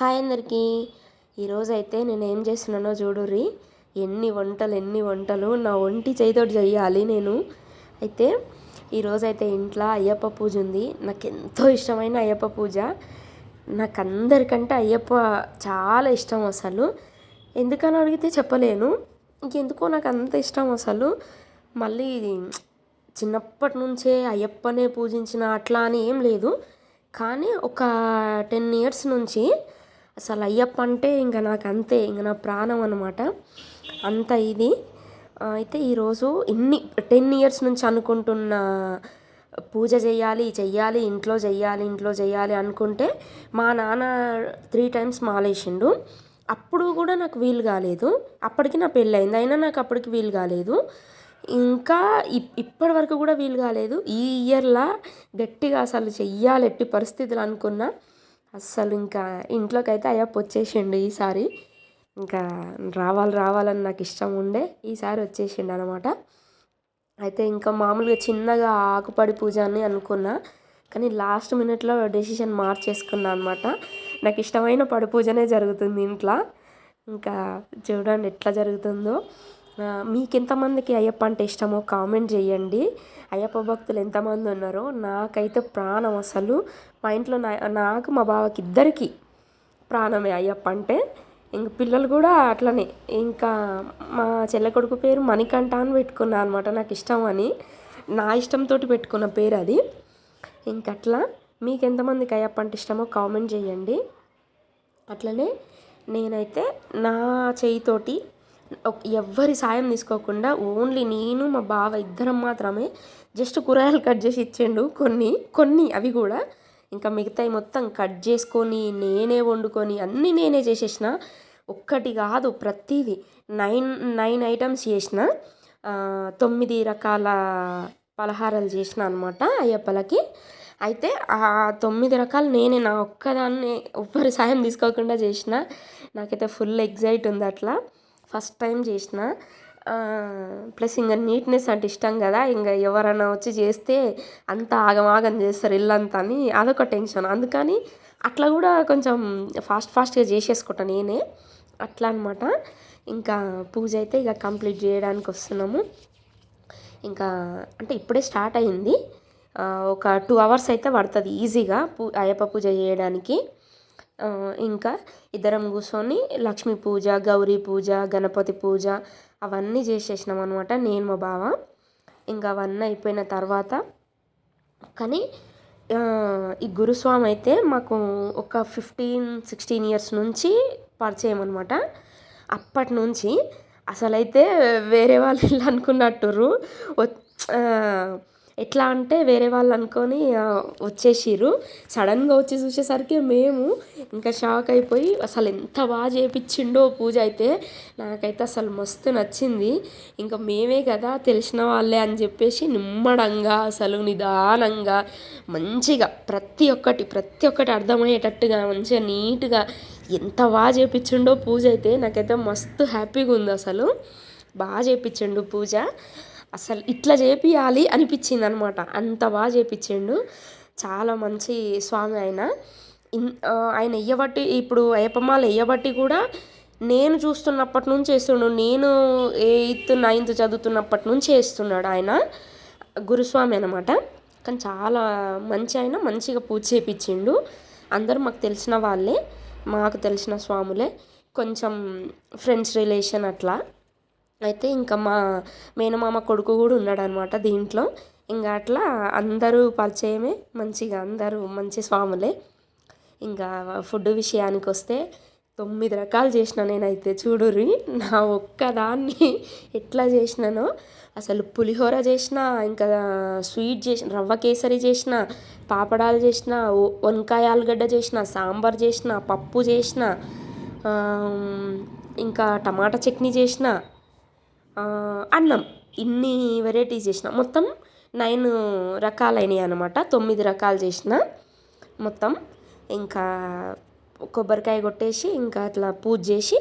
Hi అందరికీ. ఈరోజు అయితే నేను ఏం చేస్తున్నానో చూడుర్రి ఎన్ని వంటలు ఎన్ని వంటలు నా ఒంటి చేతితోటి చేయాలి నేను. అయితే ఈరోజు అయితే ఇంట్లో అయ్యప్ప పూజ ఉంది. నాకు ఎంతో ఇష్టమైన అయ్యప్ప పూజ. నాకు అందరికంటే అయ్యప్ప చాలా ఇష్టం అసలు. ఎందుకని అడిగితే చెప్పలేను. ఇంకెందుకో నాకు అంత ఇష్టం అసలు. మళ్ళీ చిన్నప్పటి నుంచే అయ్యప్పనే పూజించిన అట్లా అని ఏం లేదు. కానీ ఒక టెన్ ఇయర్స్ నుంచి అసలు అయ్యప్ప అంటే ఇంకా నాకు అంతే ఇంకా నా ప్రాణం అనమాట అంత ఇది. అయితే ఈరోజు ఇన్ని టెన్ ఇయర్స్ నుంచి అనుకుంటున్న పూజ చేయాలి చెయ్యాలి ఇంట్లో చెయ్యాలి ఇంట్లో చేయాలి అనుకుంటే మా నాన్న త్రీ టైమ్స్ మాలేసిండు. అప్పుడు కూడా నాకు వీలు కాలేదు. అప్పటికి నా పెళ్ళయింది అయినా నాకు అప్పటికి వీలు కాలేదు. ఇంకా ఇప్పటి వరకు కూడా వీలు కాలేదు. ఈ ఇయర్లో గట్టిగా అసలు చెయ్యాలి ఎట్టి పరిస్థితులు అనుకున్నా. అస్సలు ఇంకా ఇంట్లోకి అయితే అయ్యప్ప వచ్చేసిండు ఈసారి. ఇంకా రావాలి రావాలని నాకు ఇష్టం ఉండే ఈసారి వచ్చేసిండు అనమాట అయితే ఇంకా మామూలుగా చిన్నగా ఆకుపడి పూజ అని అనుకున్నా కానీ లాస్ట్ మినిట్లో డెసిషన్ మార్చేసుకున్నా అనమాట నాకు ఇష్టమైన పడి పూజనే జరుగుతుంది ఇంట్లో. ఇంకా చూడండి ఎట్లా జరుగుతుందో. మీకు ఎంతమందికి అయ్యప్ప అంటే ఇష్టమో కామెంట్ చేయండి. అయ్యప్ప భక్తులు ఎంతమంది ఉన్నారో నాకైతే ప్రాణం అసలు. మా ఇంట్లో నా నాకు మా బావకి ఇద్దరికి ప్రాణమే అయ్యప్ప అంటే. ఇంక పిల్లలు కూడా అట్లనే. ఇంకా మా చెల్ల కొడుకు పేరు మణికంఠ అని పెట్టుకున్నా అనమాట నాకు ఇష్టం అని. నా ఇష్టంతో పెట్టుకున్న పేరు అది. ఇంకట్లా మీకు ఎంతమందికి అయ్యప్ప అంటే ఇష్టమో కామెంట్ చేయండి. అట్లనే నేనైతే నా చేయితోటి ఎవ్వరి సాయం తీసుకోకుండా ఓన్లీ నేను మా బావ ఇద్దరం మాత్రమే జస్ట్ కూరగాయలు కట్ చేసి ఇచ్చిండు. కొన్ని కొన్ని అవి కూడా ఇంకా మిగతాయి మొత్తం కట్ చేసుకొని నేనే వండుకొని అన్నీ నేనే చేసేసిన. ఒక్కటి కాదు ప్రతిదీ. నైన్ నైన్ ఐటమ్స్ చేసిన. తొమ్మిది రకాల పలహారాలు చేసిన అనమాట అయ్యప్పలకి. అయితే ఆ తొమ్మిది రకాలు నేనే నా ఒక్కదాన్ని ఎవ్వరి సాయం తీసుకోకుండా చేసిన. నాకైతే ఫుల్ ఎగ్జైట్ ఉంది అట్లా. ఫస్ట్ టైం చేసిన. ప్లస్ ఇంకా నీట్నెస్ అంటే ఇష్టం కదా ఇంకా ఎవరైనా వచ్చి చేస్తే అంత ఆగమాగం చేస్తారు ఇల్లంతా అని అదొక టెన్షన్. అందుకని అట్లా కూడా కొంచెం ఫాస్ట్ ఫాస్ట్గా చేసేసుకుంటా నేనే. అట్లా అనమాట ఇంకా పూజ అయితే ఇక కంప్లీట్ చేయడానికి వస్తున్నాము. ఇంకా అంటే ఇప్పుడే స్టార్ట్ అయింది. ఒక టూ అవర్స్ అయితే పడుతుంది ఈజీగా పూ అయ్యప్ప పూజ చేయడానికి. ఇంకా ఇద్దరం కూర్చొని లక్ష్మీ పూజ గౌరీ పూజ గణపతి పూజ అవన్నీ చేసేసినాం అనమాట నేను మా బావ. ఇంకా అవన్నీ అయిపోయిన తర్వాత కానీ ఈ గురుస్వామి అయితే మాకు ఒక ఫిఫ్టీన్ సిక్స్టీన్ ఇయర్స్ నుంచి పరిచయం అనమాట అప్పటి నుంచి అసలైతే వేరే వాళ్ళు ఇల్లు అనుకున్నట్టుర్రు. ఎట్లా అంటే వేరే వాళ్ళు అనుకొని వచ్చేసిర్రు. సడన్గా వచ్చి చూసేసరికి మేము ఇంకా షాక్ అయిపోయి అసలు ఎంత బాగా చేపించిండో పూజ అయితే నాకైతే అసలు మస్తు నచ్చింది. ఇంకా మేమే కదా తెలిసిన వాళ్ళే అని చెప్పేసి నిమ్మడంగా అసలు నిదానంగా మంచిగా ప్రతి ఒక్కటి ప్రతి ఒక్కటి అర్థమయ్యేటట్టుగా మంచిగా నీట్గా ఎంత బాగా చేపించిండో పూజ అయితే నాకైతే మస్తు హ్యాపీగా ఉంది అసలు. బాగా చేపించిండు పూజ. అసలు ఇట్లా చేపియాలి అనిపించింది అనమాట అంత బాగా చేపించిండు చాలా మంచి స్వామి ఆయన. ఆయన ఎయ్యబట్టి ఇప్పుడు అయ్యప్పమాల ఎయ్యబట్టి కూడా నేను చూస్తున్నప్పటి నుంచి వేస్తుండు నేను ఎయిత్ నైన్త్ చదువుతున్నప్పటి నుంచి వేస్తున్నాడు ఆయన. గురుస్వామి అనమాట కానీ చాలా మంచి ఆయన మంచిగా పూజ చేపించిండు అందరూ మాకు తెలిసిన వాళ్ళే మాకు తెలిసిన స్వాములే. కొంచెం ఫ్రెండ్స్ రిలేషన్ అట్లా. అయితే ఇంకా మా మేనమామ కొడుకు కూడా ఉన్నాడు అనమాట దీంట్లో. ఇంకా అట్లా అందరూ పరిచయమే మంచిగా అందరూ మంచి స్వాములే. ఇంకా ఫుడ్ విషయానికి వస్తే తొమ్మిది రకాలు చేసిన నేనైతే చూడుర్రి. నా ఒక్కదాన్ని ఎట్లా చేసినానో అసలు పులిహోర చేసిన ఇంకా స్వీట్ చేసిన రవ్వ కేసరి చేసిన పాపడాలు చేసిన వంకాయ ఆలుగడ్డ చేసిన సాంబార్ చేసిన పప్పు చేసిన ఇంకా టమాటా చట్నీ చేసిన అన్నం. ఇన్ని వెరైటీస్ చేసిన. మొత్తం నైన్ రకాలైనవి అనమాట తొమ్మిది రకాలు చేసిన మొత్తం. ఇంకా కొబ్బరికాయ కొట్టేసి ఇంకా అట్లా పూజ చేసి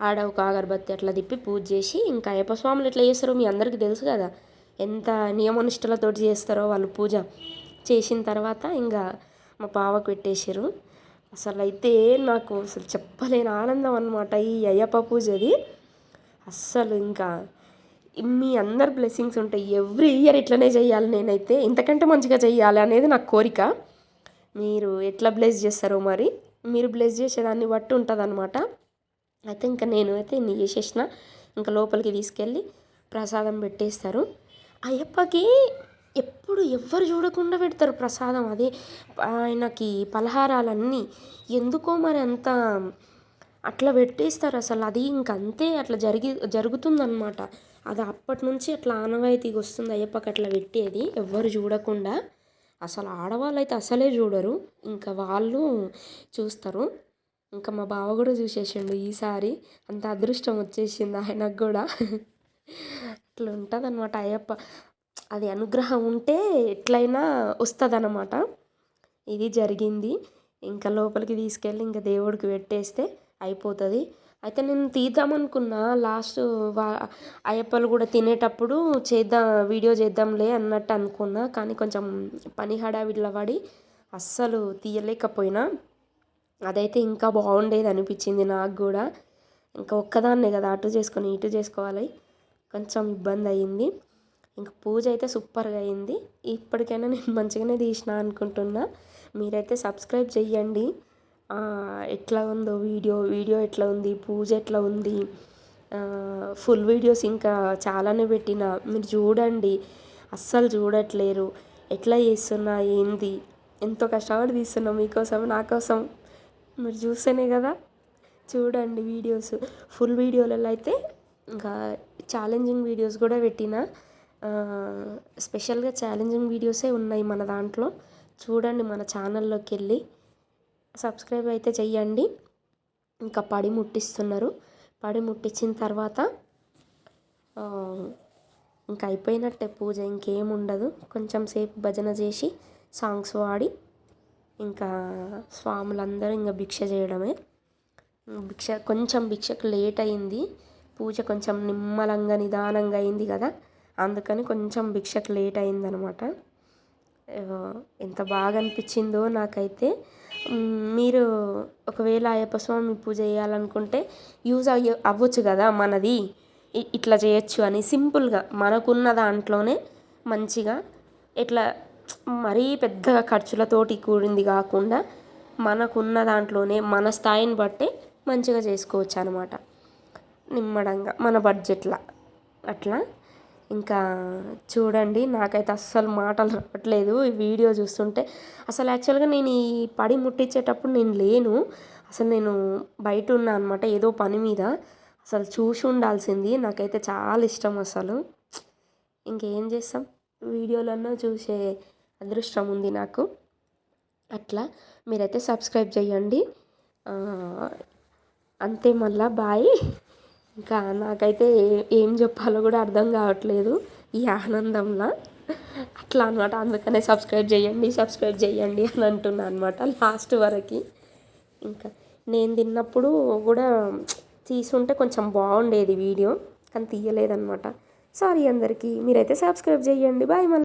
ఆడ ఒక అగరబత్తి అట్లా తిప్పి పూజ చేసి ఇంకా అయ్యప్ప స్వాములు ఎట్లా చేస్తారో మీ అందరికీ తెలుసు కదా. ఎంత నియమనిష్టలతోటి చేస్తారో వాళ్ళు పూజ చేసిన తర్వాత ఇంకా మా పావకు పెట్టేశారు. అసలు అయితే నాకు అసలు చెప్పలేని ఆనందం అనమాట ఈ అయ్యప్ప పూజది. అస్సలు ఇంకా మీ అందరు బ్లెస్సింగ్స్ ఉంటాయి. ఎవ్రీ ఇయర్ ఇట్లనే చేయాలి నేనైతే. ఇంతకంటే మంచిగా చేయాలి అనేది నా కోరిక. మీరు ఎట్లా బ్లెస్ చేస్తారో మరి. మీరు బ్లెస్ చేసేదాన్ని బట్టి ఉంటుంది అనమాట అయితే ఇంకా నేను అయితే ఇన్ని చేసేసిన. ఇంకా లోపలికి తీసుకెళ్ళి ప్రసాదం పెట్టేస్తారు. అయ్యప్పకి ఎప్పుడు ఎవ్వరు చూడకుండా పెడతారు ప్రసాదం అదే. ఆయనకి పలహారాలన్నీ. ఎందుకో మరి అంత అట్లా పెట్టేస్తారు అసలు. అది ఇంకంతే అట్లా జరిగి జరుగుతుందన్నమాట. అది అప్పటి నుంచి అట్లా ఆనవాయితీగా వస్తుంది అయ్యప్పకి అట్లా పెట్టేది. ఎవ్వరు చూడకుండా. అసలు ఆడవాళ్ళు అయితే అసలే చూడరు. ఇంకా వాళ్ళు చూస్తారు. ఇంకా మా బావ కూడా చూసేసిండు ఈసారి. అంత అదృష్టం వచ్చేసింది ఆయనకు కూడా. అట్లా ఉంటుంది అనమాట అయ్యప్ప. అది అనుగ్రహం ఉంటే ఎట్లయినా వస్తుంది ఇది జరిగింది. ఇంకా లోపలికి తీసుకెళ్ళి ఇంకా దేవుడికి పెట్టేస్తే అయిపోతుంది. అయితే నేను తీద్దామనుకున్నా లాస్ట్ వా అయ్యప్పలు కూడా తినేటప్పుడు చేద్దాం వీడియో చేద్దాంలే అన్నట్టు అనుకున్నా కానీ కొంచెం పని హడావిడిలో పడి అస్సలు తీయలేకపోయినా. అదైతే ఇంకా బాగుండేది అనిపించింది నాకు కూడా. ఇంకా ఒక్కదాన్నే కదా అటు చేసుకొని ఇటు చేసుకోవాలి. కొంచెం ఇబ్బంది అయ్యింది. ఇంకా పూజ అయితే సూపర్గా అయింది. ఇప్పటికైనా నేను మంచిగానే తీసిన అనుకుంటున్నా. మీరైతే సబ్స్క్రైబ్ చెయ్యండి. ఎట్లా ఉందో వీడియో వీడియో ఎట్లా ఉంది పూజ ఎట్లా ఉంది ఫుల్ వీడియోస్ ఇంకా చాలానే పెట్టిన. మీరు చూడండి అస్సలు చూడట్లేరు. ఎట్లా చేస్తున్నా ఏంది ఎంతో కష్టపడి తీస్తున్నా మీకోసం నా కోసం మీరు చూస్తేనే కదా. చూడండి వీడియోస్ ఫుల్ వీడియోలలో అయితే ఇంకా ఛాలెంజింగ్ వీడియోస్ కూడా పెట్టిన. స్పెషల్గా ఛాలెంజింగ్ వీడియోసే ఉన్నాయి మన దాంట్లో. చూడండి మన ఛానల్లోకి వెళ్ళి. సబ్స్క్రైబ్ అయితే చెయ్యండి. ఇంకా పడి ముట్టిస్తున్నారు. పడి ముట్టించిన తర్వాత ఇంకా అయిపోయినట్టే పూజ ఇంకేం ఉండదు. కొంచెం సేపు భజన చేసి సాంగ్స్ పాడి ఇంకా స్వాములందరూ ఇంకా భిక్ష చేయడమే. భిక్ష కొంచెం భిక్షకు లేట్ అయింది. పూజ కొంచెం నిమ్మలంగా నిదానంగా అయింది కదా. అందుకని కొంచెం భిక్షకు లేట్ అయిందనమాట. ఎంత బాగా అనిపించిందో నాకైతే మీరు ఒకవేళ అయ్యప్ప స్వామి పూజ చేయాలనుకుంటే యూజ్ అయ్య అవ్వచ్చు కదా మనది. ఇట్లా చేయొచ్చు అని సింపుల్గా మనకున్న దాంట్లోనే మంచిగా ఇట్లా మరీ పెద్ద ఖర్చులతోటి కూడింది కాకుండా మనకున్న దాంట్లోనే మన స్థాయిని బట్టే మంచిగా చేసుకోవచ్చు అనమాట నిమ్మడంగా మన బడ్జెట్లో. అట్లా? ఇంకా చూడండి నాకైతే అస్సలు మాటలు రావట్లేదు. ఈ వీడియో చూస్తుంటే అసలు యాక్చువల్గా నేను ఈ పడి ముట్టించేటప్పుడు నేను లేను. అసలు నేను బయట ఉన్నా అనమాట ఏదో పని మీద. అసలు చూసి ఉండాల్సింది. నాకైతే చాలా ఇష్టం అసలు. ఇంకేం చేస్తాం? వీడియోలన్నా చూసే అదృష్టం ఉంది నాకు. అట్లా మీరైతే సబ్స్క్రైబ్ చేయండి. అంతే మళ్ళా. బాయ్. ఇంకా నాకైతే ఏం చెప్పాలో కూడా అర్థం కావట్లేదు. ఈ ఆనందంలో. అట్లా అనమాట అందుకనే సబ్స్క్రైబ్ చేయండి సబ్స్క్రైబ్ చేయండి అని అంటున్నా అనమాట లాస్ట్ వరకు. ఇంకా నేను తిన్నప్పుడు కూడా తీసుంటే కొంచెం బాగుండేది వీడియో కానీ తీయలేదన్నమాట. సారీ అందరికీ. మీరైతే సబ్స్క్రైబ్ చేయండి. బాయ్ మళ్ళీ.